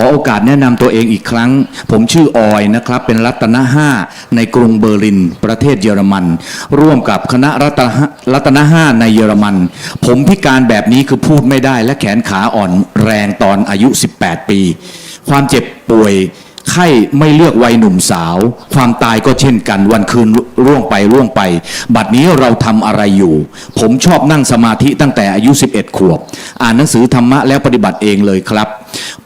ขอโอกาสแนะนำตัวเองอีกครั้ง ผมชื่อออยนะครับ เป็นรัตนะห้าในกรุงเบอร์ลิน ประเทศเยอรมัน ร่วมกับคณะรัตนะรัตนะห้าในเยอรมัน ผมพิการแบบนี้คือพูดไม่ได้ และแขนขาอ่อนแรงตอนอายุ 18 ปี ความเจ็บป่วย ไข้ไม่เลือกวัยหนุ่มสาว ความตายก็เช่นกันวันคืนร่วงไปร่วงไป บัดนี้เราทำอะไรอยู่ ผมชอบนั่งสมาธิตั้งแต่อายุ 11 ขวบ อ่านหนังสือธรรมะแล้วปฏิบัติเองเลยครับ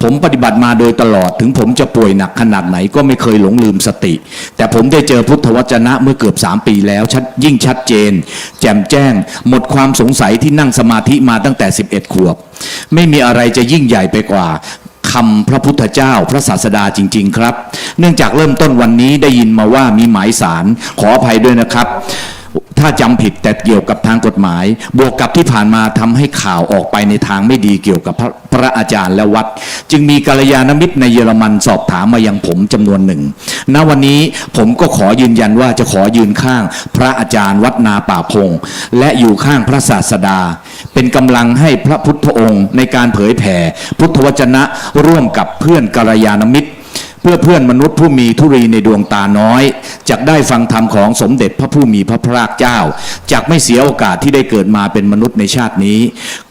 ผมปฏิบัติมาโดยตลอดถึงผมจะป่วยหนักขนาดไหนก็ไม่เคยหลงลืมสติ แต่ผมได้เจอพุทธวจนะเมื่อเกือบ 3 ปีแล้วชัดยิ่งชัดเจน แจ่มแจ้ง หมดความสงสัยที่นั่งสมาธิมาตั้งแต่ 11 ขวบ ไม่มีอะไรจะยิ่งใหญ่ไปกว่า คำพระพุทธเจ้าพระศาสดาจริง ๆ ครับ เนื่องจากเริ่มต้นวันนี้ได้ยินมาว่ามีหมายสารขออภัยด้วยนะครับ ถ้าจำผิดแต่เกี่ยวกับทางกฎหมาย บวกกับที่ผ่านมาทำให้ข่าวออกไปในทางไม่ดีเกี่ยวกับพระพระอาจารย์และวัด จึงมีกัลยาณมิตรในเยอรมันสอบถามมายังผมจำนวนหนึ่งณวันนี้ผมก็ขอยืนยันว่าจะขอยืนข้างพระอาจารย์วัดนาป่าพง และอยู่ข้างพระศาสดา เป็นกำลังให้พระพุทธองค์ในการเผยแผ่ พุทธวจนะร่วมกับเพื่อนกัลยาณมิตร เพื่อเพื่อนมนุษย์ผู้มีทุรีในดวงตาน้อยจะได้ฟังธรรมของสมเด็จพระผู้มีพระภาคเจ้าจากไม่เสียโอกาสที่ได้เกิดมาเป็นมนุษย์ในชาตินี้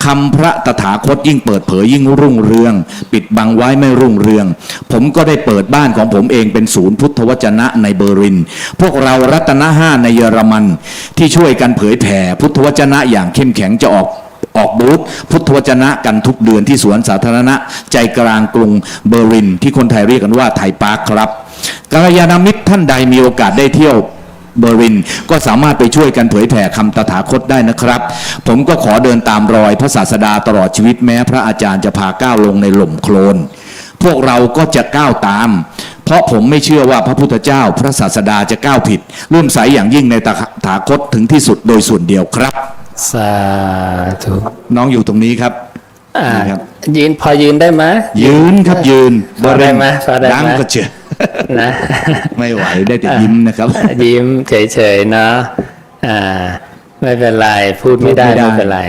คำพระตถาคตยิ่งเปิดเผยยิ่งรุ่งเรือง ปิดบังไว้ไม่รุ่งเรือง ผมก็ได้เปิดบ้านของผมเองเป็นศูนย์พุทธวจนะในเบอร์ลิน พวกเรารัตนห้าในเยอรมัน ที่ช่วยกันเผยแผ่พุทธวจนะอย่างเข้มแข็งจะออก ออกบูธพุทธวจนะกันทุกเดือนที่สวนสาธารณะ ใจกลางกรุงเบอร์ลิน ที่คนไทยเรียกกันว่าไทยปาร์คครับกัลยาณมิตรท่านใดมีโอกาสได้เที่ยวเบอร์ลินก็สามารถไปช่วยกันเผยแผ่คำตถาคตได้นะครับ ผมก็ขอเดินตามรอยพระศาสดาตลอดชีวิตแม้พระอาจารย์จะพาก้าวลงในหล่มโคลน พวกเราก็จะก้าวตาม เพราะผมไม่เชื่อว่าพระพุทธเจ้า พระศาสดาจะก้าวผิดเลื่อมใสอย่างยิ่งในตถาคตถึงที่สุดโดยส่วนเดียวครับ สาธุน้องอยู่ตรงนี้ครับอ่านี่ครับ ยืนพอยืนได้ไหมยืนครับยืนพอได้ไหมพอได้ไหมดังก็เจอนะไม่ไหวได้แต่ยิ้มนะครับ ยิ้มเฉยๆเนาะอ่า ไม่เป็นไรพูดไม่ได้พูดไม่ได้ไม่เป็นไร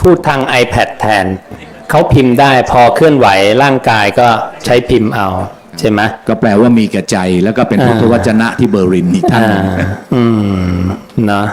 พูดทาง iPad แทนเขาพิมพ์ได้พอเคลื่อนไหวร่างกายก็ใช้พิมพ์เอา ใช่ไหมก็แปลว่ามีแก่ใจแล้วก็เป็นพุทธวจนะที่เบอร์ลินอีกท่านอ่าหนึ่งอืมเนาะ